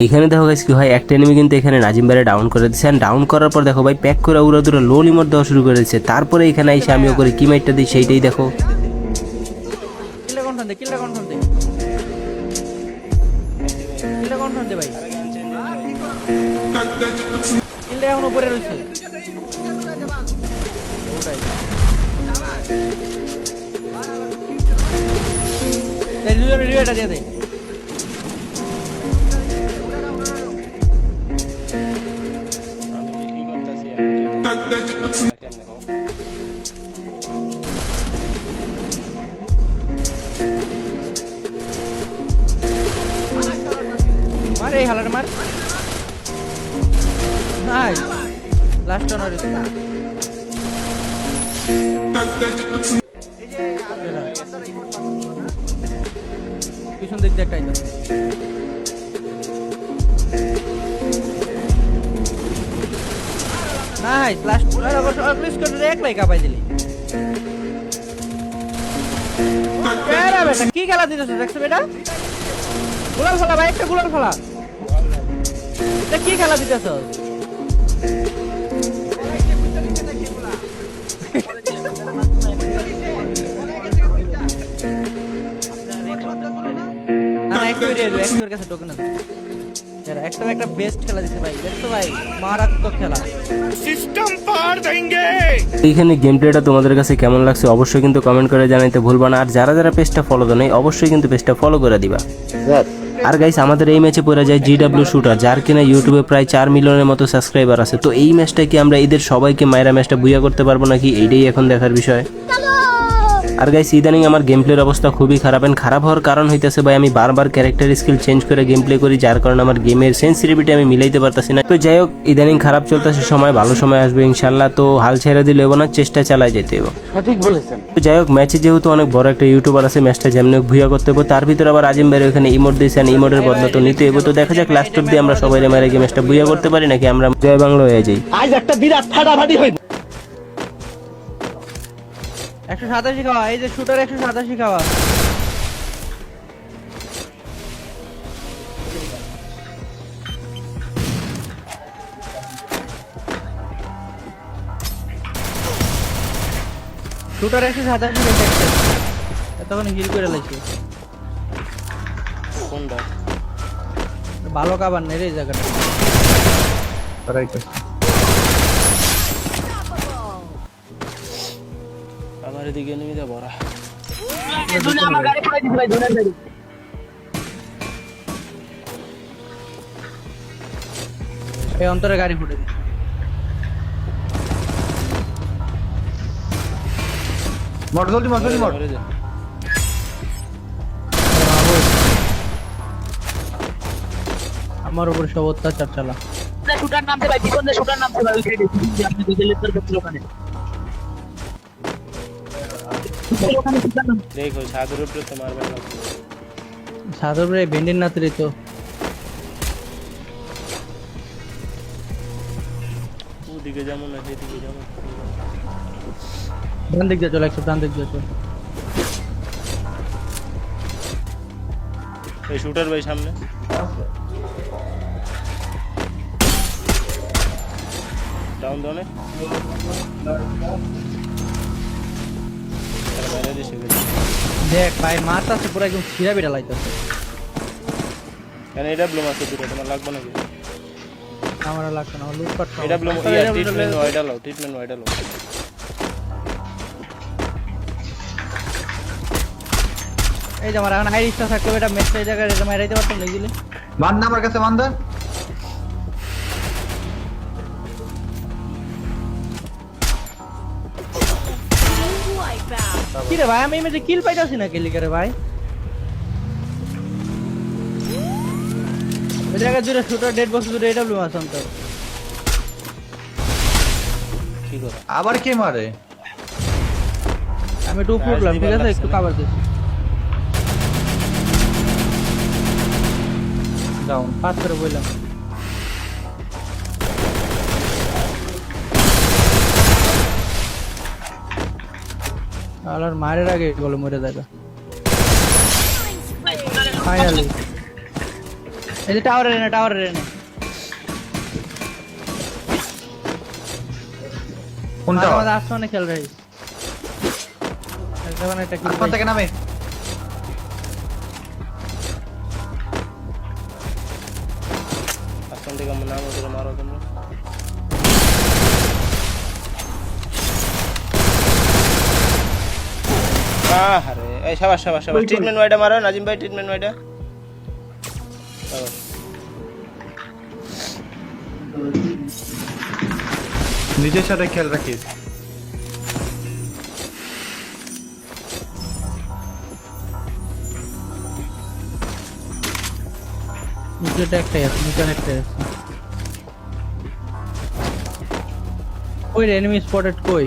এখানে দেখো গাইস কি হয়, একটা এনিমি কিন্তু এখানে নাজিম ভাইরে ডাউন করে দিচ্ছে ডাউন করার পর দেখো ভাই প্যাক করে উড়া দুরা লো লিমর দেওয়া শুরু করে দিচ্ছে তারপরে এখানে এসে আমি ওকে কি মাইটটা দিই সেইটাই দেখো। কনফার্ম মার এই হালার মার। নাই লাস্ট অনার পিছন দিক দিয়ে একটাই নাই লাস্ট প্লিজ করে একলাই কাপাই দিলি। বেটা বেটা, কি খেলা দিতেছ দেখছ বেটা? গুলাল ফেলা, ভাই, একটা গুলাল ফেলা। এটা কি খেলা দিতেছ? কাছে টোকেন আছে। এরা একটা একটা বেস্ট খেলা দিছে ভাই দেখছ ভাই? মারাত্মক খেলা। এইখানে গেম প্লেটা তোমাদের কাছে কেমন লাগছে অবশ্যই কিন্তু কমেন্ট করে জানাইতে ভুলবা না। আর যারা যারা পেজটা ফলো দেয় নাই অবশ্যই কিন্তু পেজটা ফলো করে দিবা। আর গাইস আমাদের এই ম্যাচে পড়ে যায় জিডাব্লিউ শুটার যার কিনা ইউটিউবে প্রায় চার মিলিয়নের মতো সাবস্ক্রাইবার আছে। তো এই ম্যাচটা কি আমরা এদের সবাইকে মায়েরা ম্যাচটা বুইয়া করতে পারব নাকি? এইটাই এখন দেখার বিষয়। আর গাইস ইদানিং আমার গেম প্লের অবস্থা খুবই খারাপ এন্ড খারাপ হওয়ার কারণ হইতেছে ভাই আমি বারবার ক্যারেক্টার স্কিল চেঞ্জ করে গেম প্লে করি যার কারণে আমার গেমের সেন্সিটিভিটি আমি মিলাইতে পারতাছি না। তো যাই হোক ইদানিং খারাপ চলতেছে সময় ভালো সময় আসবে ইনশাল্লাহ তো হাল ছেড়ে দিলে এবং না চেষ্টা চালায় যেতে হবে। সঠিক বলেছেন। তো যাই হোক ম্যাচে যেহেতু অনেক বড় একটা ইউটিউবার আছে ম্যাচটা যেমন ভুয়া করতে হবে তার ভিতরে আবার আজিম ভাই ওখানে ইমোট দিয়েছেন ইমোটের বদলা তো নিতে হবে। তো দেখা যাক লাস্ট অব্দি আমরা সবাই মেরে গিয়ে ম্যাচটা ভুয়া করতে পারি নাকি আমরা জয় বাংলা হয়ে যাই। আজ একটা বিরাট ফাটাফাটি হইবে একশো সাতাশি খাওয়া এই যে শুটার একশো সাতাশি খাওয়া। শুটার একশো সাতাশি তখন হিল করে লাগছে কোনটা? ভালো কাবার নেই রে জায়গাটা। আমার এদিকে নিয়ে বড়া এই অন্তরে গাড়ি ফুটে। মট জলদি মট জলদি মট আমার উপর সব অত্যাচার চালা। শুটার নামতে ভাই বিপন্দে শুটার নামতে ভাই ওই সাইডে আপনি লেটার করছিল ওখানে। দেখো সাগরের উপরে তো মারবে না। সাদর রে ভেন্ডির নাতরি তো। ওদিকে যেমন না সেদিকে যেমন। ডান দিক দিয়ে চল একশো ডান দিক দিয়ে চল। এই শুটার ভাই সামনে। ডাউন ডাউনে দেখ ভাই মারতাছে পুরো একদম ছিঁড়া বিড়া লাইতাছে কেন এটা ব্লুম আছে দুটো তোমার লাগবে নাকি? আমার আর না লুটপাট খাওয়া। এটা ব্লুম আচ্ছা, ইয়া ট্রিটমেন্ট ওয়াইডা লাও ট্রিটমেন্ট ওয়াইডা লাও এই যে আমার এখন আইরিশটা থাকতো এটা এই জায়গায় এটা মারাইতে পারতাম না গেলে আমার কাছে মান কি রে ভাই আমি ম্যাচে কিল পাইতাছি না কেলি করে ভাই জায়গায় দুটো শুটার ডেড বক্স আছে অন্তর কি করে? আবার কে মারে? আমি টু ফুটলাম ঠিক আছে? একটু কাভার দিচ্ছি। ডাউন পাস করে বললাম আর মারের আগে বলে মরে দেখা ফাইনালি এই যে টাওয়ারে এনে টাওয়ারে এনে। কোনটা? মাঝে আসমানে খেল এখন কি আসমান থেকে নামে? আসমান থেকে নাম মারো তোমরা আরে এই সাবাস সাবাস সাবাস। ট্রিটমেন্ট ওয়াইডা মারো নাজিম ভাই ট্রিটমেন্ট ওয়াইডা নিজের সাথে খেয়াল রাখিস। নিচেটা একটাই আছে নিচের একটাই আছে। ওই এনিমি স্পটেড কই?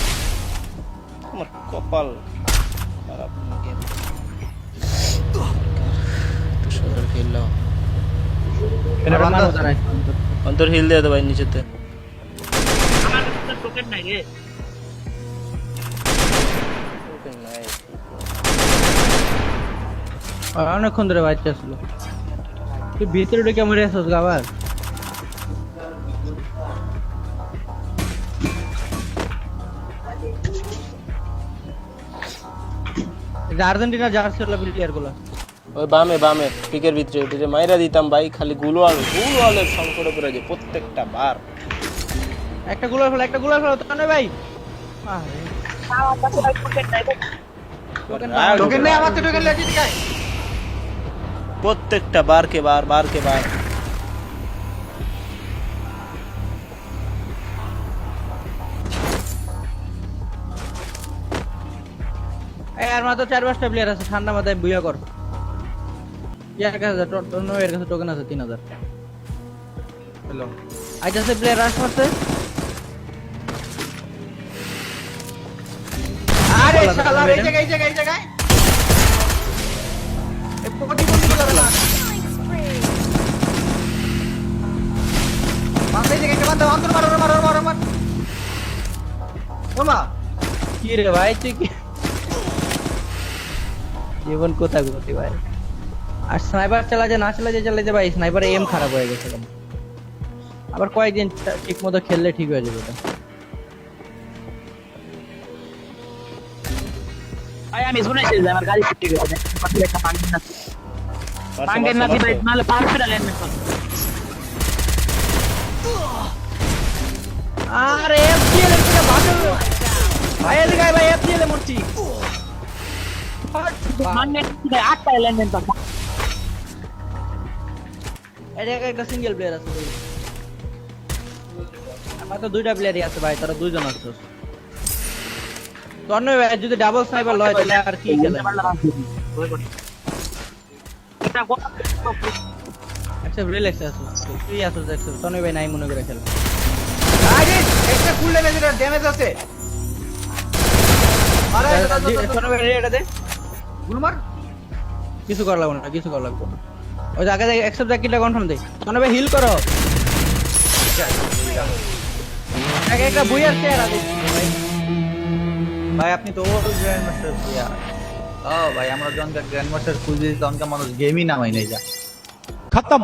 আমার কপাল খারাপ। সুন্দর খেললো অন্তর হিল দিয়ে দে ভাই নিচেতে। আমার কাছে টোকেন নাই রে। আর অনেকক্ষণ ধরে বাচ্চা ছিল তুই ভিতরে ঢুকে মরে আসছ আবার? আর্জেন্টিনা জার্সি হলো প্লেয়ারগুলো। ওই বামে বামে পিকের ভিতরে ভিতরে মাইরা দিতাম ভাই খালি গুলো আরগুলো আলের সংকটে পড়ে যায় প্রত্যেকটা বার। একটা গুলার ফেলা একটা গুলার ফেলা তো ভাই। টোকেন নাই। আমার তো টোকেন লেগে প্রত্যেকটা বার কে বার বার কে বার। আর মাত্র চার পাঁচটা প্লেয়ার আছে ঠান্ডা মাথায় বুয়া কর। ইয়ার কাছে টো- টো- কাছে টোকেন আছে তিন হাজার। হ্যালো আজ আছে প্লেয়ার রাশ মারছে। আরে শালা এই জায়গায় এই জায়গায় এই জায়গায়। এ পটি পটি করে না বান্দা এই একটা বান্দা অন্তর মারো মারো মারো মারো। ওমা। কি রে ভাই তুই কি জীবন কোথায় গতি ভাই? আর স্নাইপার চালা যে না চালা যে চালা যে ভাই স্নাইপার এম খারাপ হয়ে গেছে আবার কয়েকদিন ঠিক মতো খেললে ঠিক হয়ে যাবে এটা ভাই আমি শুনেছি যে আমার গাড়ি ফুটে গেছে। পাশে একটা পাঙ্গেন না মারছে, পাঙ্গেন না ভাই। নাহলে লেন না আরে এফজিএল এর ভাই এদিকে ভাই এফজিএল এ মরছি। আটটা লেন দেন এটা একটা সিঙ্গেল প্লেয়ার আছে ভাই। আমার তো দুইটা প্লেয়ারই আছে ভাই তারা দুইজন আছে। তন্ময় ভাই যদি ডাবল স্নাইপার লয় তাহলে আর কি খেলে? আচ্ছা রিল্যাক্স আছে তুই দেখছিস তন্ময় ভাই নাই মনে করে খেলে। আরে একটা ফুল ড্যামেজ ড্যামেজ আছে। আরে তন্ময় ভাই এটা দে। গুলমার? কিছু করা লাগবে না কিছু করা লাগবে না। ওই আগে দেখ একশো দেখ কিটা কনফার্ম দেখ তখন ভাই হিল করো। আগে একটা বই আর চেয়ার আছে ভাই আপনি তো গ্র্যান্ড মাস্টার প্লেয়ার ও ভাই আমরা যখন গ্র্যান্ড মাস্টার খুঁজে তখনকার মানুষ গেমই নামাই নাই যা খতম।